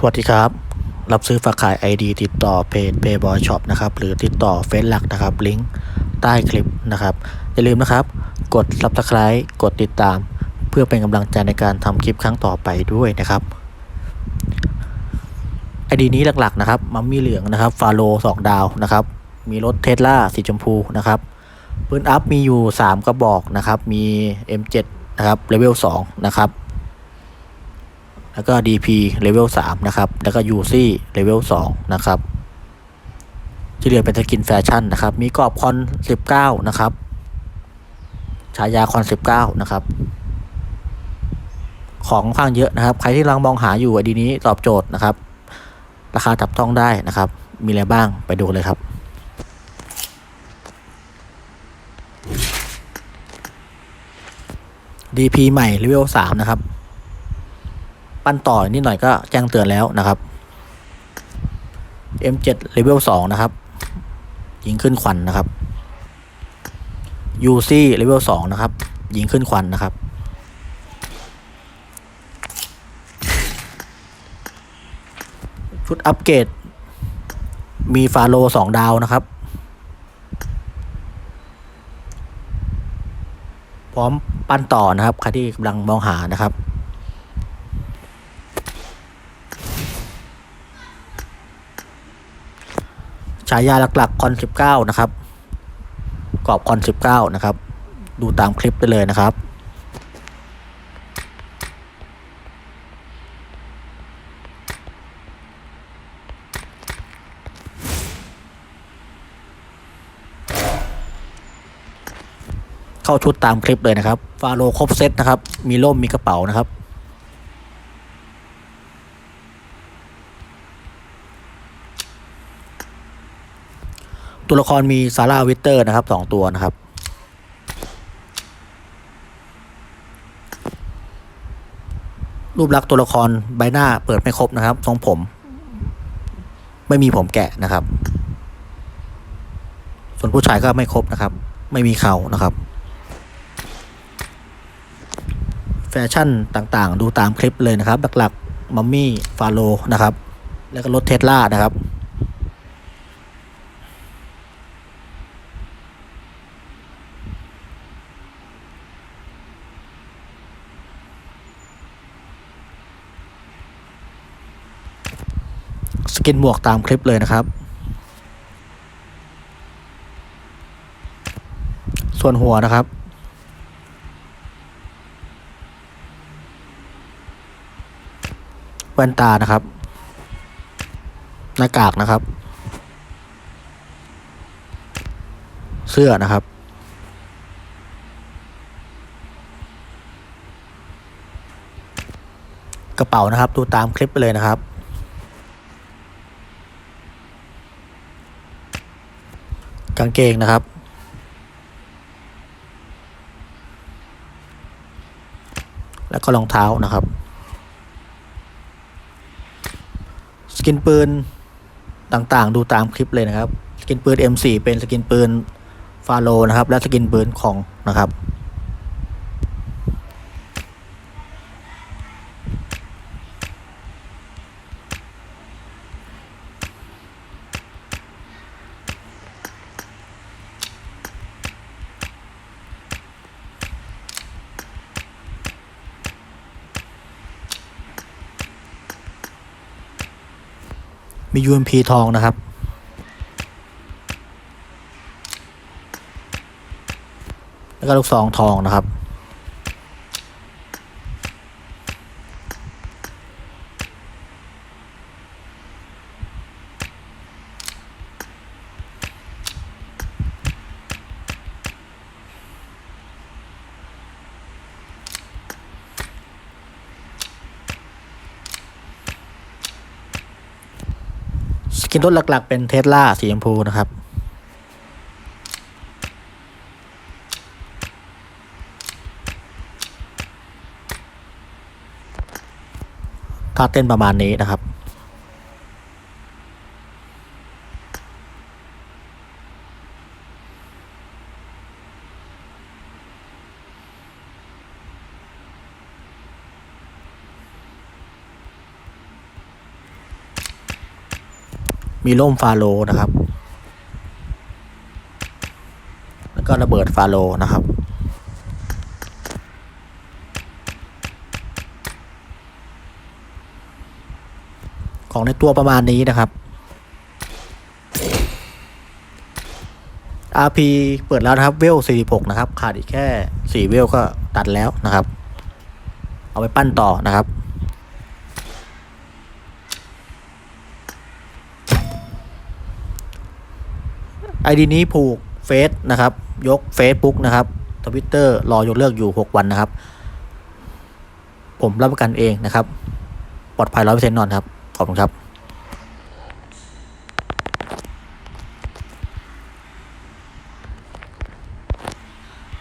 สวัสดีครับ รับซื้อฝากขาย ID ติดต่อเพจ Payboy Shop นะครับ หรือติดต่อเฟซหลักนะครับ ลิงก์ใต้คลิปนะครับ อย่าลืมนะครับ กด Subscribe กดติดตาม เพื่อเป็นกำลังใจในการทำคลิปครั้งต่อไปด้วยนะครับ ID นี้หลักๆนะครับ มัมมี่เหลืองนะครับ ฟาโล2ดาวนะครับ มีรถเทสลาสีชมพูนะครับปืนอัพมีอยู่ 3 กระบอกนะครับ มี M7 นะครับเลเวล2นะครับ แล้วก็ DP level 3นะครับ แล้วก็ UC level 2นะครับที่เหลือเป็นสกินแฟชั่นนะครับ มีกรอบคอน 19 นะครับ ฉายาคอน 19 นะครับ ของค่อนข้างเยอะนะครับ ใครที่กำลังมองหาอยู่ไอดีนี้ตอบโจทย์นะครับ ราคาจับต้องได้นะครับ มีอะไรบ้างไปดูเลยครับ DP ใหม่ level 3นะครับ ปั้นต่อนิดหน่อยก็แจ้งเตือนแล้วนะครับ M7 level 2 นะครับ ยิงขึ้นควันนะครับ UC level 2 นะครับ ยิงขึ้นควันนะครับ ชุดอัปเกรด มีฟาโล2ดาวนะครับ พร้อมปั้นต่อนะครับ ใครที่กำลังมองหานะครับ ฉายาหลักๆคอน19 นะครับ กรอบคอน19 นะครับ ดูตามคลิปได้เลยนะครับเข้าชุดตามคลิปเลยนะครับ ฟาโลครบเซตนะครับ มีร่มมีกระเป๋านะครับ ตัวละครมีซาร่าวิเตอร์นะครับสองตัวนะครับ รูปลักษณ์ตัวละครใบหน้าเปิดไม่ครบนะครับทรงผม ไม่มีผมแกะนะครับ ส่วนผู้ชายก็ไม่ครบนะครับ ไม่มีเขานะครับ แฟชั่นต่างๆ ดูตามคลิปเลยนะครับ หลักๆมัมมี่ฟาโลนะครับ แล้วก็รถเทสลานะครับ กินหมวกตามคลิปเลยนะครับ ส่วนหัวนะครับ แว่นตานะครับ หน้ากากนะครับ เสื้อนะครับกระเป๋านะครับ ดูตามคลิปไปเลยนะครับ กางเกงนะครับ แล้วก็รองเท้านะครับ สกินปืนต่างๆ ดูตามคลิปเลยนะครับ สกินปืน M4 เป็นสกินปืนฟาโลนะครับ และสกินปืนของนะครับ มี UMP ทองนะครับ แล้วก็ลูกซองทองนะครับ สกินรถหลักๆเป็นเทสลาสีชมพูนะครับถ้าเต้นประมาณนี้นะครับ มีร่มฟาโลนะครับ แล้วก็ระเบิดฟาโลนะครับ ของในตัวประมาณนี้นะครับ RP เปิดแล้วนะครับเวล 46 นะครับ ขาดอีกแค่ 4 เวลก็ตัดแล้วนะครับ เอาไปปั้นต่อนะครับ ไอดีนี้ผูกเฟซนะครับ ยก Facebook นะครับทวิตเตอร์รอยกเลิกอยู่ 6 วันนะครับ ผมรับประกันเองนะครับ ปลอดภัยร้อยเปอร์เซ็นต์นอนครับ ขอบคุณครับ